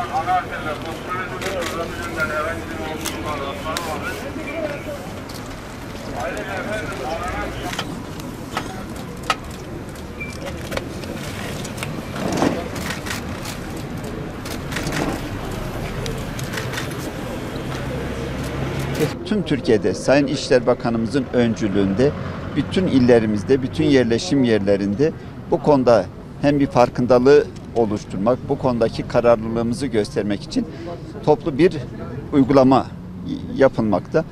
ana arterler kontrol edilir. Öğrencilerinden herhangi bir olumsuz davranışlar vardır. Ayrıca efendim aranan Tüm Türkiye'de Sayın İşler Bakanımızın öncülüğünde bütün illerimizde, bütün yerleşim yerlerinde bu konuda hem bir farkındalığı oluşturmak, bu konudaki kararlılığımızı göstermek için toplu bir uygulama yapılmakta.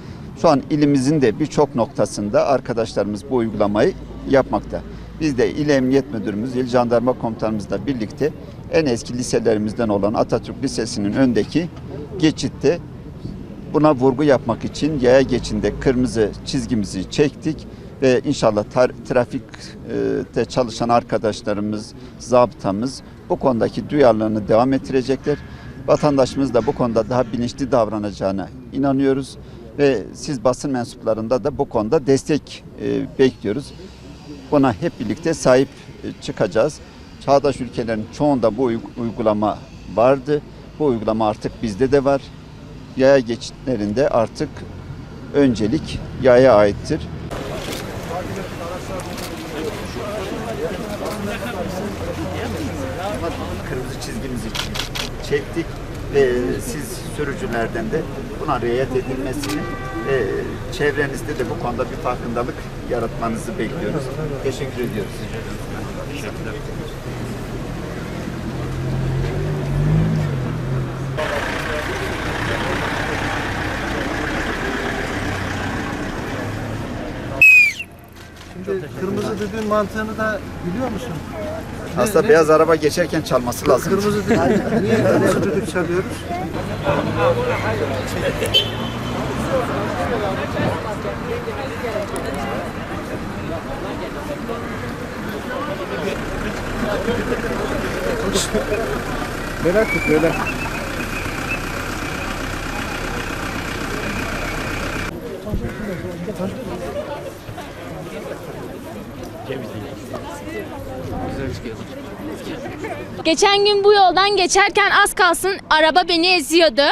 Şu an ilimizin de birçok noktasında arkadaşlarımız bu uygulamayı yapmakta. Biz de İl Emniyet Müdürümüz, İl Jandarma Komutanımızla birlikte en eski liselerimizden olan Atatürk Lisesi'nin öndeki geçitte Buna vurgu yapmak için yaya geçinde kırmızı çizgimizi çektik ve inşallah trafikte çalışan arkadaşlarımız, zabıtamız bu konudaki duyarlılığını devam ettirecekler. Vatandaşımız da bu konuda daha bilinçli davranacağına inanıyoruz ve siz basın mensuplarında da bu konuda destek e, bekliyoruz. Buna hep birlikte sahip e, çıkacağız. Çağdaş ülkelerin çoğunda bu uy- uygulama vardı. Bu uygulama artık bizde de var yaya geçitlerinde artık öncelik yaya aittir. Kırmızı çizgimizi çektik ve siz sürücülerden de buna riayet edilmesini ve çevrenizde de bu konuda bir farkındalık yaratmanızı bekliyoruz. Teşekkür ediyoruz. Şimdi kırmızı düdüğün mantığını da biliyor musun? Aslında ne- beyaz araba geçerken çalması lazım. Kırmızı düdük. Niye kırmızı düdük çalıyoruz? Merak tut böyle. Geçen gün bu yoldan geçerken az kalsın araba beni eziyordu.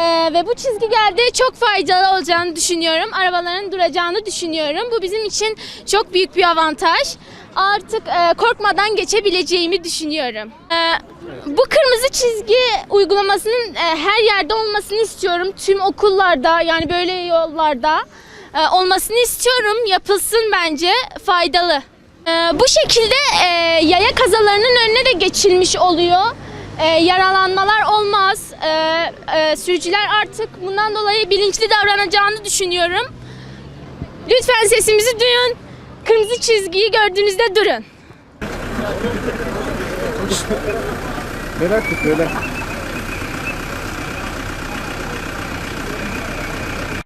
Ee, ve bu çizgi geldi çok faydalı olacağını düşünüyorum. Arabaların duracağını düşünüyorum. Bu bizim için çok büyük bir avantaj. Artık e, korkmadan geçebileceğimi düşünüyorum. Ee, bu kırmızı çizgi uygulamasının e, her yerde olmasını istiyorum. Tüm okullarda yani böyle yollarda e, olmasını istiyorum. Yapılsın bence faydalı. Ee, bu şekilde e, yaya kazalarının önüne de geçilmiş oluyor. E, yaralanmalar olmaz. E, sürücüler artık bundan dolayı bilinçli davranacağını düşünüyorum. Lütfen sesimizi duyun. Kırmızı çizgiyi gördüğünüzde durun. Merak tut böyle.